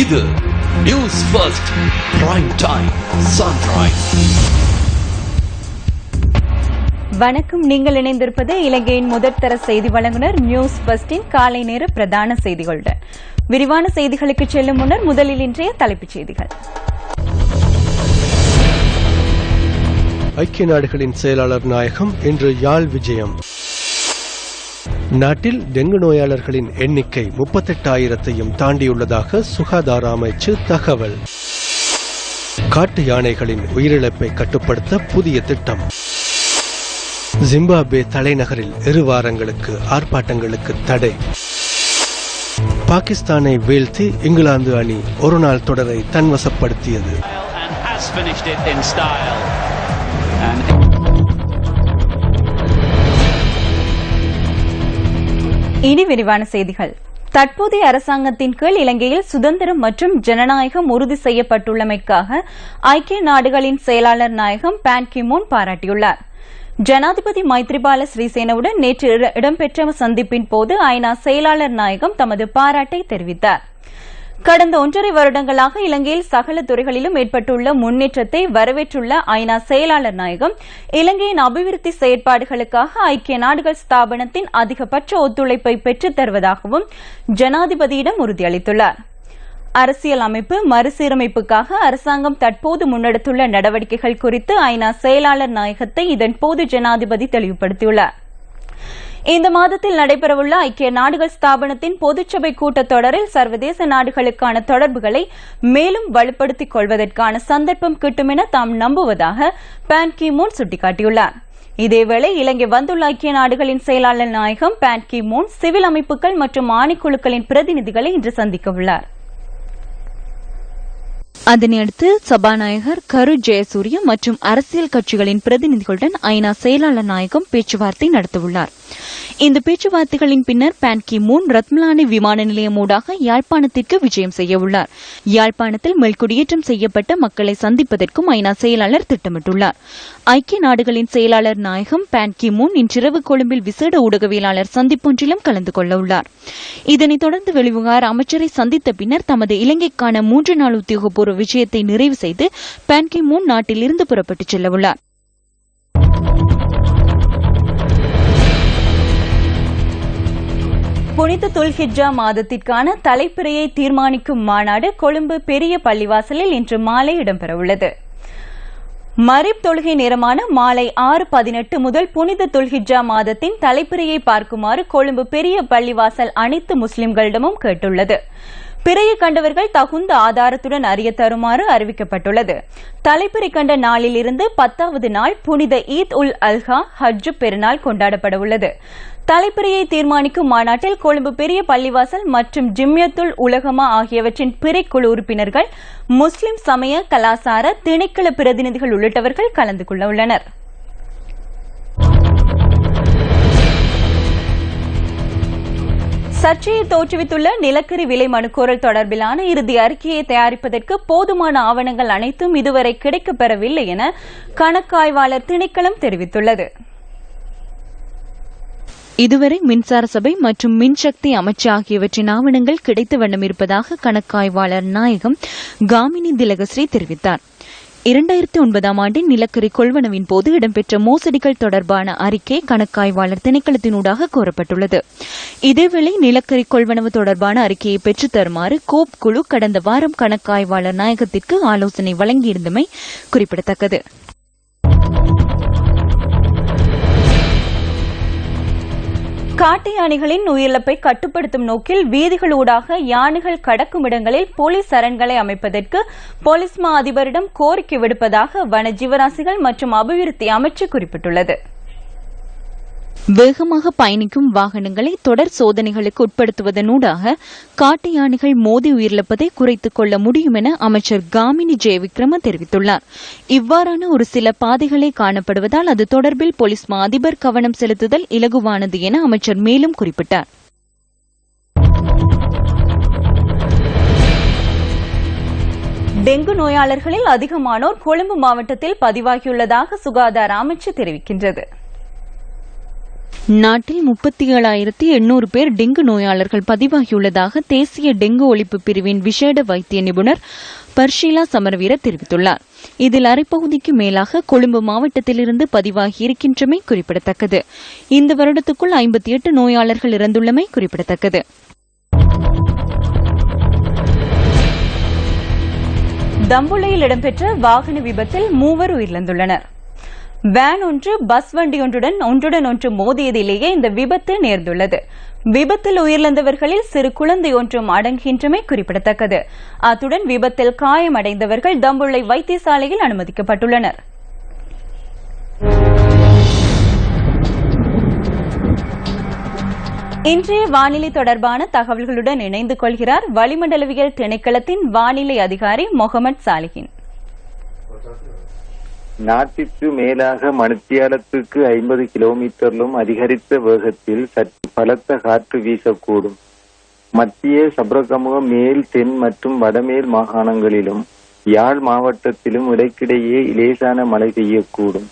இது news first prime time sunrise வணக்கம். நீங்கள் இணைந்திருப்பது இலங்கையின் முதற்தர செய்தி வழங்குனர் நியூஸ் பஸ்டின் காலை நேர பிரதான செய்திகளுடன் விரிவான செய்திகளுக்கு செல்லும் முன்னர் முதலில் இன்றைய தலைப்புச் செய்திகள். ஐக்கிய நாடுகளின் செயலாளர் நாயகம் இன்று யாழ் விஜயம். நாட்டில் டெங்கு நோயாளர்களின் எண்ணிக்கை முப்பத்தெட்டாயிரத்தையும் தாண்டியுள்ளதாக சுகாதார அமைச்சு தகவல். காட்டு யானைகளின் உயிரிழப்பை கட்டுப்படுத்த புதிய திட்டம். ஜிம்பாப்வே தலைநகரில் இரு வாரங்களுக்கு ஆர்ப்பாட்டங்களுக்கு தடை. பாகிஸ்தானை வீழ்த்தி இங்கிலாந்து அணி ஒருநாள் தொடரை தன்வசப்படுத்தியது. இனி விரிவான செய்திகள். தற்போதைய அரசாங்கத்தின் கீழ் இலங்கையில் சுதந்திரம் மற்றும் ஜனநாயகம் உறுதி செய்யப்பட்டுள்ளமைக்காக ஐக்கிய நாடுகளின் செயலாளர் நாயகம் பான் கிமூன் பாராட்டியுள்ளார். ஜனாதிபதி மைத்ரிபால ஸ்ரீசேனவுடன் நேற்று இடம்பெற்ற சந்திப்பின் போது ஐநா செயலாளர் நாயகம் தமது பாராட்டை தெரிவித்தார். கடந்த ஒன்றரை வருடங்களாக இலங்கையில் சகல துறைகளிலும் ஏற்பட்டுள்ள முன்னேற்றத்தை வரவேற்றுள்ள ஐநா செயலாளர் நாயகம் இலங்கையின் அபிவிருத்தி செயற்பாடுகளுக்காக ஐக்கிய நாடுகள் ஸ்தாபனத்தின் அதிகபட்ச ஒத்துழைப்பை பெற்றுத் தருவதாகவும் ஜனாதிபதியிடம் உறுதியளித்துள்ளார். அரசியல் அமைப்பு மறுசீரமைப்புக்காக அரசாங்கம் தற்போது முன்னெடுத்துள்ள நடவடிக்கைகள் குறித்து ஐநா செயலாளர் நாயகத்தை இதன்போது ஜனாதிபதி தெளிவுபடுத்தியுள்ளார். இந்த மாதத்தில் நடைபெறவுள்ள ஐக்கிய நாடுகள் ஸ்தாபனத்தின் பொதுச்சபை கூட்டத்தொடரில் சர்வதேச நாடுகளுக்கான தொடர்புகளை மேலும் வலுப்படுத்திக் கொள்வதற்கான சந்தர்ப்பம் கிட்டும் என தாம் நம்புவதாக பான் கி மூன் சுட்டிக்காட்டியுள்ளார். இதேவேளை இலங்கை வந்துள்ள ஐக்கிய நாடுகளின் செயலாளர் நாயகம் பான் கி மூன் சிவில் அமைப்புகள் மற்றும் ஆணைக்குழுக்களின் பிரதிநிதிகளை இன்று சந்திக்க உள்ளார் அதனையடுத்து சபாநாயகர் கரு ஜெயசூரிய மற்றும் அரசியல் கட்சிகளின் பிரதிநிதிகளுடன் ஐநா செயலாளர் நாயகம் பேச்சுவார்த்தை நடத்தவுள்ளார். இந்த பேச்சுவார்த்தைகளின் பின்னர் பான் கி மூன் ரத்மலானி விமான நிலையம் ஊடாக யாழ்ப்பாணத்திற்கு விஜயம் செய்யவுள்ளார். யாழ்ப்பாணத்தில் மேல்குடியேற்றம் செய்யப்பட்ட மக்களை சந்திப்பதற்கும் ஐநா செயலாளர் திட்டமிட்டுள்ளார். ஐக்கிய நாடுகளின் செயலாளர் நாயகம் பான் கி மூன் இன்றிரவு கொழும்பில் விசேட ஊடகவியலாளர் சந்திப்பொன்றிலும் கலந்து கொள்ளவுள்ளார். இதனைத் தொடர்ந்து வெளிவிவகார அமைச்சரை சந்தித்த பின்னர் தமது இலங்கைக்கான மூன்று நாள் உத்தியோகபூர்வ விஜயத்தை நிறைவு செய்து பான்கி மூன் நாட்டிலிருந்து புறப்பட்டுச் செல்லவுள்ளார் புனித துல்ஹிஜ்ஜா மாதத்திற்கான தலைப்பிறையை தீர்மானிக்கும் மாநாடு கொழும்பு பெரிய பள்ளிவாசலில் இன்று மாலை இடம்பெறவுள்ளது மரிப் தொழுகை நேரமான மாலை ஆறு பதினெட்டு முதல் புனித துல்ஹிஜ்ஜா மாதத்தின் தலைப்பிறையை பார்க்குமாறு கொழும்பு பெரிய பள்ளிவாசல் அனைத்து முஸ்லிம்களிடமும் கேட்டுள்ளது. பிறையை கண்டவர்கள் தகுந்த ஆதாரத்துடன் அறிய தருமாறு அறிவிக்கப்பட்டுள்ளது. தலைப்பிறை கண்ட நாளில் இருந்து பத்தாவது நாள் புனித ஈத் உல் அல்ஹா ஹஜ்ஜு பெருநாள் கொண்டாடப்பட உள்ளது தலைப்பிறையை தீர்மானிக்கும் மாநாட்டில் கொழும்பு பெரிய பள்ளிவாசல் மற்றும் ஜிம்யத்துல் உலகமா ஆகியவற்றின் பிறைக்குழு உறுப்பினர்கள் முஸ்லிம் சமய கலாசார திணைக்கள பிரதிநிதிகள் உள்ளிட்டவர்கள் கலந்து கொள்ள உள்ளனர். சர்ச்சையை தோற்றுவித்துள்ள நிலக்கரி விலை மனுக்கோரல் தொடர்பிலான இறுதி அறிக்கையை தயாரிப்பதற்கு போதுமான ஆவணங்கள் அனைத்தும் இதுவரை கிடைக்கப்பெறவில்லை என கணக்காய்வாளர் திணைக்களம் தெரிவித்துள்ளது. இதுவரை மின்சார சபை மற்றும் மின்சக்தி அமைச்சு ஆகியவற்றின் ஆவணங்கள் கிடைத்த வண்ணம் இருப்பதாக கணக்காய்வாளர் நாயகம் காமினி திலகஸ்ரீ தெரிவித்தார். இரண்டாயிரத்தி ஒன்பதாம் ஆண்டின் நிலக்கரி கொள்வனவின் போது இடம்பெற்ற மோசடிகள் தொடர்பான அறிக்கை கணக்காய்வாளர் திணைக்களத்தினூடாக கோரப்பட்டுள்ளது. இதேவேளை நிலக்கரி கொள்வனவு தொடர்பான அறிக்கையை பெற்றுத் தருமாறு கோப் குழு கடந்த வாரம் கணக்காய்வாளர் நாயகத்திற்கு ஆலோசனை வழங்கியிருந்தமை குறிப்பிடத்தக்கது. காட்டு யானைகளின் உயிரிழப்பை கட்டுப்படுத்தும் நோக்கில் வீதிகளூடாக யானைகள் கடக்கும் இடங்களில் போலீஸ் அரண்களை அமைப்பதற்கு போலீஸ் மா அதிபரிடம் கோரிக்கை விடுப்பதாக வன ஜீவராசிகள் மற்றும் அபிவிருத்தி அமைச்சு குறிப்பிட்டுள்ளது. வேகமாக பயணிக்கும் வாகனங்களை தொடர் சோதனைகளுக்கு உட்படுத்துவதனூடாக காட்டு யானைகள் மோதி உயிரிழப்பதை குறைத்துக் கொள்ள முடியும் என அமைச்சர் காமினி ஜெயவிக்ரம தெரிவித்துள்ளார். இவ்வாறான ஒரு சில பாதைகளே காணப்படுவதால் அது தொடர்பில் போலீஸ் மா அதிபர் கவனம் செலுத்துதல் இலகுவானது என அமைச்சர் மேலும் குறிப்பிட்டார். டெங்கு நோயாளர்களில் அதிகமானோர் கொழும்பு மாவட்டத்தில் பதிவாகியுள்ளதாக சுகாதார அமைச்சு தெரிவிக்கின்றது. நாட்டில் முப்பத்தி ஏழாயிரத்தி எண்ணூறு பேர் டெங்கு நோயாளர்கள் பதிவாகியுள்ளதாக தேசிய டெங்கு ஒழிப்பு பிரிவின் விசேட வைத்திய நிபுணர் பர்ஷீலா சமரவீர தெரிவித்துள்ளார். இதில் அரைப்பகுதிக்கு மேலாக கொழும்பு மாவட்டத்திலிருந்து பதிவாகி இருக்கின்றமை குறிப்பிடத்தக்கது. இந்த வருடத்துக்குள் ஐம்பத்தி எட்டு நோயாளர்கள் இறந்துள்ளமை குறிப்பிடத்தக்கது. தம்புளையில் இடம்பெற்ற வாகன விபத்தில் மூவர் உயிரிழந்துள்ளனர். வேன் ஒன்று பஸ் வண்டி ஒன்றுடன் ஒன்றுடன் ஒன்று மோதியதிலேயே இந்த விபத்து நேர்ந்துள்ளது. விபத்தில் உயிரிழந்தவர்களில் சிறு குழந்தை ஒன்றும் அடங்குகின்றமை குறிப்பிடத்தக்கது. அத்துடன் விபத்தில் காயமடைந்தவர்கள் தம்புள்ளை வைத்தியசாலையில் அனுமதிக்கப்பட்டுள்ளனர். இன்றைய வானிலை தொடர்பான தகவல்களுடன் இணைந்து கொள்கிறார் வளிமண்டலவியல் திணைக்களத்தின் வானிலை அதிகாரி முகமது சாலிஹின். நாட்டிற்கு மேலாக மணித்தியாலத்துக்கு ஐம்பது கிலோமீட்டரிலும் அதிகரித்த வேகத்தில் சற்று பலத்த காற்று வீசக்கூடும். மத்திய சபரகமுக மேல் தென் மற்றும் வடமேல் மாகாணங்களிலும் யாழ் மாவட்டத்திலும் இடைக்கிடையே இலேசான மழை பெய்யக்கூடும்.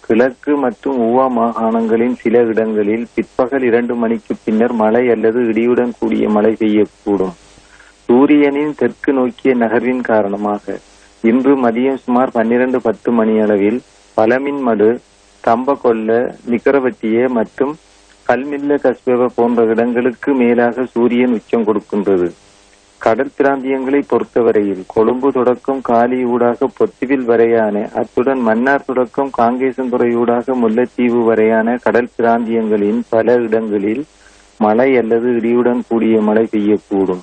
கிழக்கு மற்றும் ஊவா மாகாணங்களின் சில இடங்களில் பிற்பகல் இரண்டு மணிக்கு பின்னர் மழை அல்லது இடியுடன் கூடிய மழை பெய்யக்கூடும். சூரியனின் தெற்கு நோக்கிய நகர்வின் காரணமாக. இன்று மதியம் சுமார் பன்னிரண்டு பத்து மணி அளவில் பலமின்மடு தம்பகொல்ல நிக்கரவட்டிய மற்றும் கல்மில்ல கஸ்பேவ போன்ற இடங்களுக்கு மேலாக சூரியன் உச்சம் கொடுக்கின்றது. கடல் பிராந்தியங்களை பொறுத்தவரையில் கொழும்பு தொடக்கம் காலி ஊடாக பொத்துவில் வரையான அத்துடன் மன்னார் தொடக்கம் காங்கேசந்துறை ஊடாக முல்லைத்தீவு வரையான கடல் பிராந்தியங்களின் பல இடங்களில் மழை அல்லது இடியுடன் கூடிய மழை பெய்யக்கூடும்.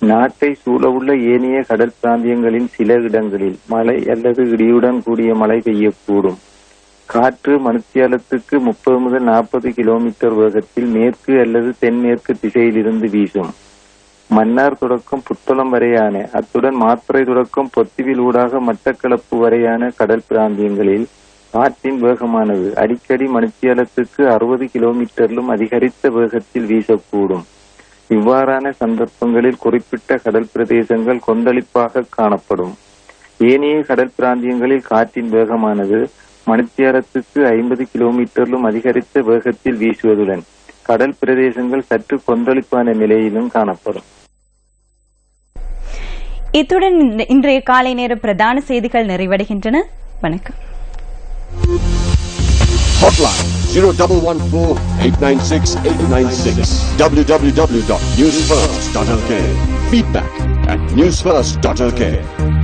நாட்டை சூழவுள்ள ஏனைய கடல் பிராந்தியங்களின் சில இடங்களில் மழை அல்லது இடியுடன் கூடிய மழை பெய்யக்கூடும். காற்று மணித்தியாலத்துக்கு முப்பது முதல் நாற்பது கிலோமீட்டர் வேகத்தில் மேற்கு அல்லது தென்மேற்கு திசையிலிருந்து வீசும். மன்னார் தொடக்கம் புத்தளம் வரையான அத்துடன் மாத்திரை தொடக்கம் பொத்திவில் ஊடாக மட்டக்களப்பு வரையான கடல் பிராந்தியங்களில் காற்றின் வேகமானது அடிக்கடி மணித்தியாலத்துக்கு அறுபது கிலோமீட்டரிலும் அதிகரித்த வேகத்தில் வீசக்கூடும். இவ்வாறான சந்தர்ப்பங்களில் குறிப்பிட்ட கடல் பிரதேசங்கள் கொந்தளிப்பாக காணப்படும். ஏனைய கடல் பிராந்தியங்களில் காற்றின் வேகமானது மணித்தியாலத்துக்கு ஐம்பது கிலோமீட்டரிலும் அதிகரித்த வேகத்தில் வீசுவதுடன் கடல் பிரதேசங்கள் சற்று கொந்தளிப்பான நிலையிலும் காணப்படும். இத்துடன் இன்றைய காலை நேர பிரதான செய்திகள் நிறைவடைகின்றன. வணக்கம். Hotline. 0114 896 896. www.newsfirst.lk. Feedback at newsfirst.lk.